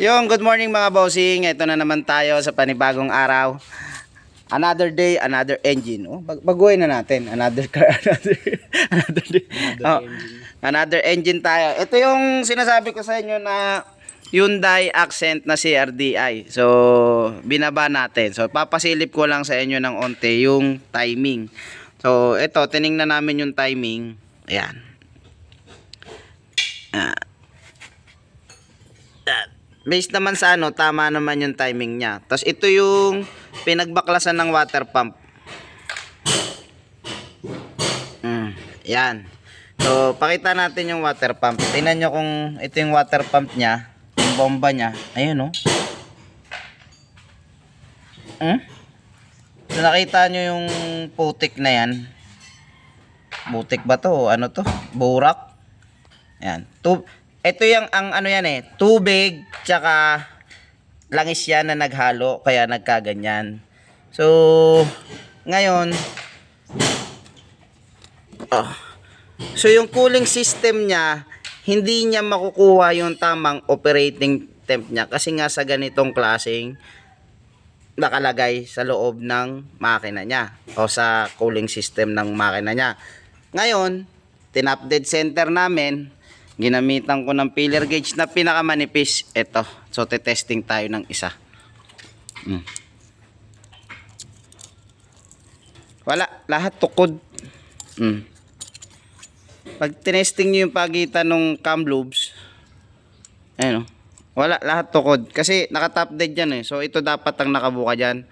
Yung good morning mga bossing. Ito na naman tayo sa panibagong araw. Another day, another engine. Oh, bag baguhin na natin. Another car, another another day. Oh, another engine tayo. Ito yung sinasabi ko sa inyo na Hyundai Accent na CRDI. So, binaba natin. So, papasilip ko lang sa inyo ng onte yung timing. So, ito, tiningnan namin yung timing. Ayan. Ah. Based naman sa ano, tama naman yung timing niya. Tapos ito yung pinagbaklasan ng water pump. Mm, yan. So, pakita natin yung water pump. Tingnan nyo kung ito yung water pump niya. Yung bomba niya. Ayun, oh. Hmm? So, nakita nyo yung putik na yan. Butik ba to? Ano to? Burak? Yan. Tu ito yung ang ano yan eh, tubig tsaka langis yan na naghalo kaya nagkaganyan. So ngayon oh, So yung cooling system niya hindi niya makukuha yung tamang operating temp niya kasi nga sa ganitong klaseng nakalagay sa loob ng makina niya o sa cooling system ng makina niya. Ngayon, tinap-dead center namin, ginamitan ko ng filler gauge na pinakamanipis. Ito. So, testing tayo ng isa. Mm. Wala. Lahat tukod. Mm. Pag tinesting nyo yung pagitan ng cam loops, ayun o. Wala, lahat tukod. Kasi naka-top dead yan eh. So, ito dapat ang nakabuka dyan.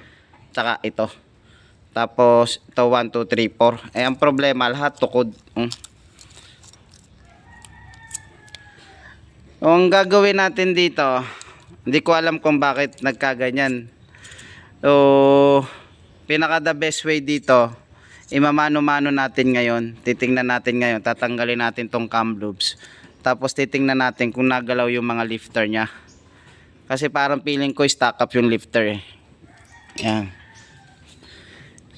Tsaka ito. Tapos, ito 1, 2, 3, 4. Eh, ang problema, lahat tukod. Ang gagawin natin dito, hindi ko alam kung bakit nagkaganyan. So, pinaka the best way dito, imamano-mano natin ngayon. Titingnan natin ngayon, tatanggalin natin tong cam loops. Tapos titingnan natin kung nagalaw yung mga lifter niya. Kasi parang feeling ko stack up yung lifter eh. Yan.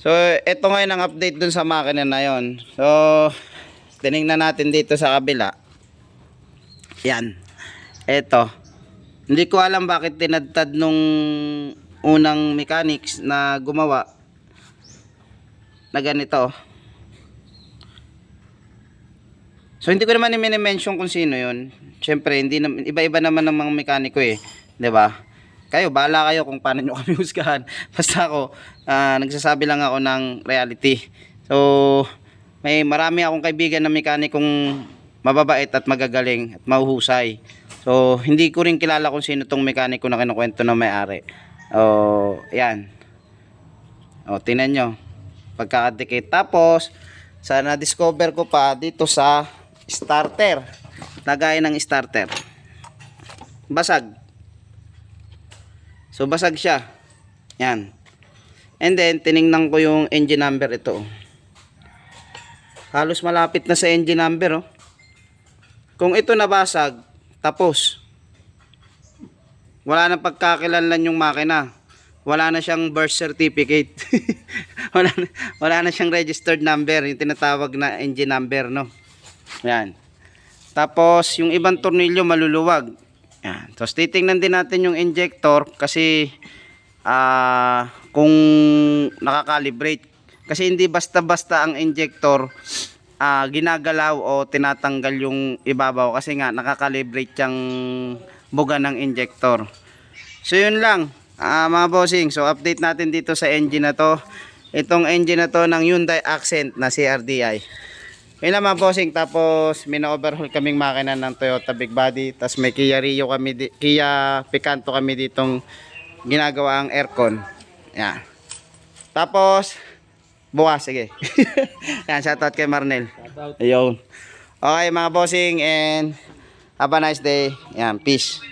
So, ito ngayon ang update dun sa makina na yon. So, tiningnan natin dito sa kabila. Yan. Ito. Hindi ko alam bakit tinadtad nung unang mechanics na gumawa na ganito. So hindi ko naman i-mention kung sino 'yon. Syempre hindi iba-iba naman ng mga mekaniko eh, ba? Kayo bahala kayo kung paano nyo kami husgahan. Basta ako ah, nagsasabi lang ako ng reality. So may marami akong kaibigan na mekanikong mababait at magagaling at mahuhusay. So hindi ko rin kilala kung sino tong mekaniko na kinukwento na may-ari. Oh, yan. O, tinan nyo. Pagkakadikit. Tapos, sa na-discover ko pa dito sa starter. Lagay ng starter. Basag. So, basag siya. Yan. And then, tiningnan ko yung engine number ito. Halos malapit na sa engine number, oh. Kung ito nabasag, tapos. Wala na pagkakilanlan yung makina wala na siyang birth certificate. wala, na, wala na siyang registered number, yung tinatawag na engine number, no? Yan. Tapos, yung ibang tornilyo maluluwag. Yan. Tapos, titingnan din natin yung injector kasi ah kung nakakalibrate. Kasi hindi basta-basta ang injector ah ginagalaw o tinatanggal yung ibabaw kasi nga nakakalibrate yung buga ng injector. So, yun lang. Ah, mga bossing, so update natin dito sa engine na to. Itong engine na to ng Hyundai Accent na CRDI. Yun lang mga bossing, tapos mina-overhaul kaming makina ng Toyota Big Body, tapos may Kia Rio kami, di- Kia Picanto kami ditong ginagawa ang aircon. Yan. Tapos, bukas, sige. Yan, shoutout kay Marnel. Ayun. Okay mga bossing and have a nice day. Yan, peace.